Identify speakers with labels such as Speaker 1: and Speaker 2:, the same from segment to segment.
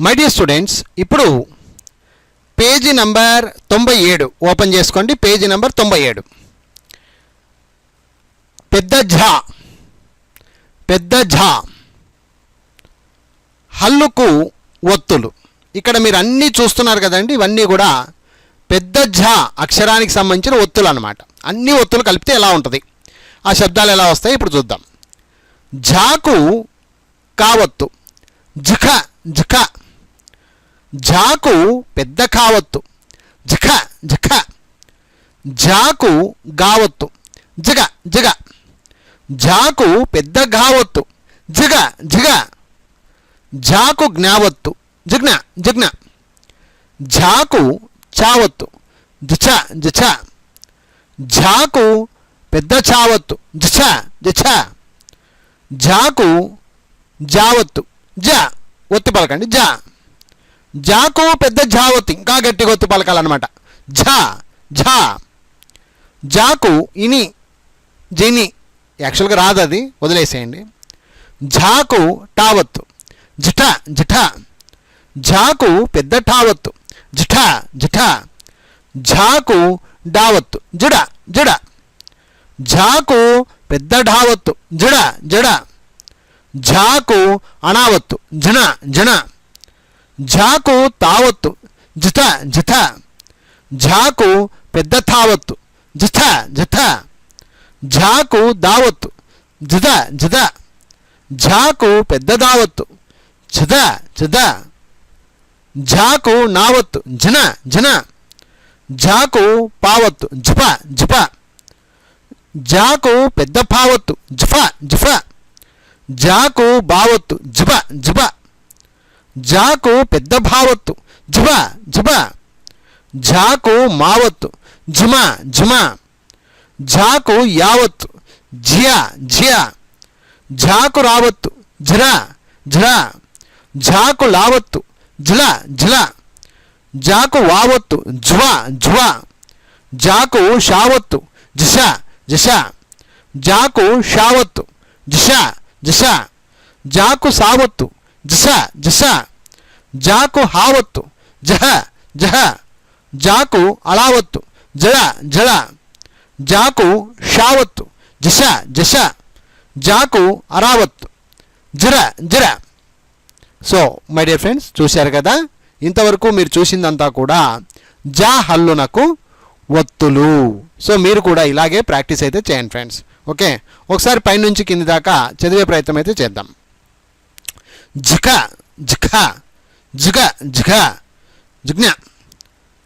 Speaker 1: My dear students ఇప్పుడు page number తొంభై ఏడు. ఓపెన్ చేసుకోండి. పేజీ నంబర్ తొంభై ఏడు. పెద్ద ఝా. పెద్ద ఝా. హల్లుకు ఒత్తులు. ఇక్కడ మీరు అన్నీ చూస్తున్నారు కదండి. ఇవన్నీ కూడా పెద్ద ఝా అక్షరానికి సంబంధించిన ఒత్తులు అనమాట అన్ని ఒత్తులు కలిపితే ఎలా ఉంటుంది? ఆ శబ్దాలు ఎలా వస్తాయి? ఇప్పుడు చూద్దాం. ఝాకు కావత్తు ఝఖ ఝఖ ఝాకు పెద్ద కావత్తు. జఖ జఖ. ఝాకు గావత్తు. జిగ జిగ. జాకు పెద్ద గావత్తు. జిగ జిగ. జాకు జ్ఞావత్తు. జిజ్ఞ జిజ్ఞ ఝాకు చావత్తు. జిఛ జిఛ. ఝాకు పెద్ద చావత్తు. జిఛ జిఛ. ఝాకు జావత్తు. జ ఒత్తి పలకండి. జా. జాకు పెద్ద జావత్తు ఇంకా గట్టి ఒత్తి పలకాలన్నమాట. ఝా ఝా. జాకు ఇని జిని. యాక్చువల్గా రాదు అది వదిలేసేయండి. ఝాకు టావత్తు జిఠ జిఠ ఝాకు పెద్ద ఠావత్తు. జిఠ జిఠ ఝాకు డావత్తు జుడ జుడ ఝాకు పెద్ద ఢావత్తు. జుడ జడ ఝాకు అణావత్తు. జణ జణ ఝాకు తావత్తు. జిత జిత ఝాకు పెద్ద తావత్తు. జిత జిత ఝాకు దావత్తు. జిద జిద ఝాకు పెద్ద దావత్తు. జిద జిద ఝాకు నావత్తు. జన జన ఝాకు పావత్తు. జిప జిప జాకు పెద్ద పావత్తు. జిఫ జిఫ జాకు బావత్తు. జిబ జిబ జాకు పెద్ద భావత్తు. జుబా జుబా జాకు మావత్తు. జుమా జుమా. జాకు యావత్తు. జియా జియా. జాకు రావత్తు. జిర జిర. జాకు లావత్తు. జిల జిల. జాకు వావత్తు. జ్వ జ్వ. జాకు షావత్తు. జిష జిష. జాకు షావత్తు. జిష జిష. జాకు సావత్తు. జిష జిషా. జాకు హావత్తు. జహ జహ జాకు అలావత్తు జడ జడ జాకు షావత్తు. జిష జష జాకు అరావత్తు. జర జర. సో మై డియర్ ఫ్రెండ్స్ చూశారు కదా? ఇంతవరకు మీరు చూసిందంతా కూడా జా హల్లునకు ఒత్తులు సో మీరు కూడా ఇలాగే ప్రాక్టీస్ అయితే చేయండి ఫ్రెండ్స్ ఓకే? ఒకసారి పైనుంచి కింది దాకా చదివే ప్రయత్నం అయితే చేద్దాం. జిఖ జిఖ జిగ జిఘ జిజ్ఞ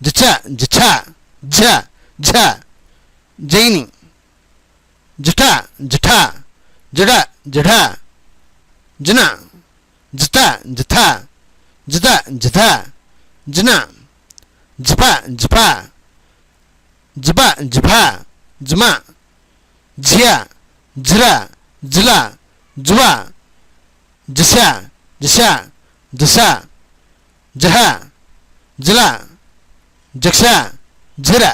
Speaker 1: జిఛ జిఛ ఝ ఝ జైని జిఠ జిఠ జడ జఢ జిన జిత జిథ జిద జిథ జిన జిప జిప జిబ జిభ జిమ జియ జిర జిల జువ జిష జిష దిశ జహ జల జక్ష జిర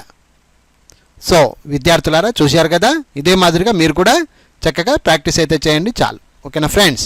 Speaker 1: సో విద్యార్థులారా చూశారు కదా? ఇదే మాదిరిగా మీరు కూడా చక్కగా ప్రాక్టీస్ అయితే చేయండి చాలు. ఓకేనా ఫ్రెండ్స్?